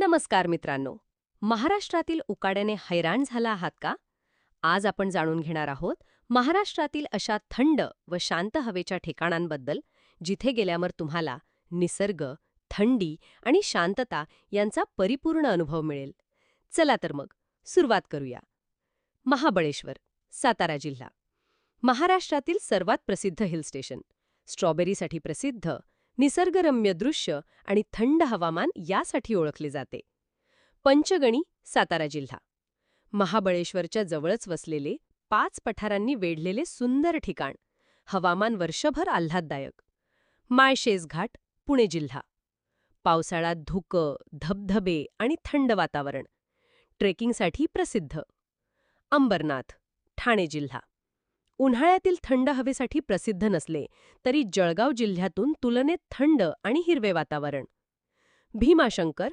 नमस्कार मित्रांनो. महाराष्ट्रातील उकाड्याने हैराण झाला आहात का? आज आपण जाणून घेणार आहोत महाराष्ट्रातील अशा थंड व शांत हवेच्या ठिकाणांबद्दल जिथे गेल्यावर तुम्हाला निसर्ग थंडी आणि शांतता यांचा परिपूर्ण अनुभव मिळेल. चला तर मग सुरुवात करूया. महाबळेश्वर सातारा जिल्हा. महाराष्ट्रातील सर्वात प्रसिद्ध हिल स्टेशन. स्ट्रॉबेरीसाठी प्रसिद्ध निसर्गरम्य दृश्य आणि थंड हवामान यासाठी ओळखले जाते. पंचगणी सातारा जिल्हा. महाबळेश्वरच्या जवळच वसलेले पाच पठारांनी वेढलेले सुंदर ठिकाण. हवामान वर्षभर आल्हाददायक. माळशेज घाट पुणे जिल्हा. पावसाळ्यात धुकं धबधबे आणि थंड वातावरण. ट्रेकिंगसाठी प्रसिद्ध. अंबरनाथ ठाणे जिल्हा. उन्हाळ्यातील थंड हवेसाठी प्रसिद्ध नसले तरी जळगाव जिल्ह्यातून तुलनेत थंड आणि हिरवे वातावरण. भीमाशंकर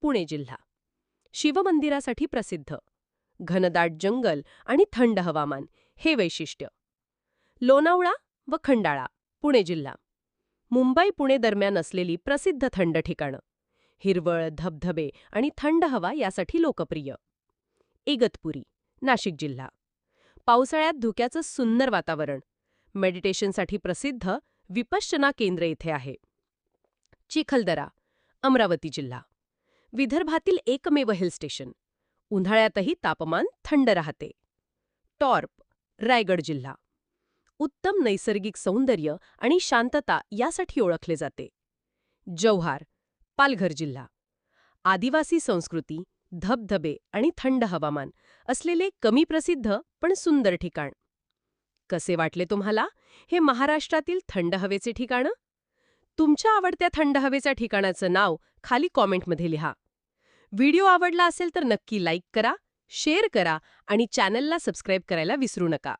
पुणे जिल्हा. शिवमंदिरासाठी प्रसिद्ध. घनदाट जंगल आणि थंड हवामान हे वैशिष्ट्य. लोणावळा व खंडाळा पुणे जिल्हा. मुंबई पुणे दरम्यान असलेली प्रसिद्ध थंड ठिकाणं. हिरवळ धबधबे आणि थंड हवा यासाठी लोकप्रिय. इगतपुरी नाशिक जिल्हा. पावसाळ्यात धुक्याचं सुंदर वातावरण. मेडिटेशनसाठी प्रसिद्ध विपश्चना केंद्र इथे आहे. चिखलदरा अमरावती जिल्हा. विदर्भातील एकमेव हिल स्टेशन. उन्हाळ्यातही तापमान थंड राहते. टॉर्प रायगड जिल्हा. उत्तम नैसर्गिक सौंदर्य आणि शांतता यासाठी ओळखले जाते. जव्हार पालघर जिल्हा. आदिवासी संस्कृती धबधबे आणि थंड हवामान असलेले कमी प्रसिद्ध पण सुंदर ठिकाण. कसे वाटले तुम्हाला हे महाराष्ट्रातील थंड हवेचे ठिकाणं? तुमच्या आवडत्या थंड हवेच्या ठिकाणाचं नाव खाली कॉमेंटमध्ये लिहा. व्हिडिओ आवडला असेल तर नक्की लाईक करा शेअर करा आणि चॅनलला सबस्क्राईब करायला विसरू नका.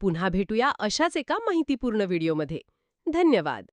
पुन्हा भेटूया अशाच एका माहितीपूर्ण व्हिडिओमध्ये. धन्यवाद!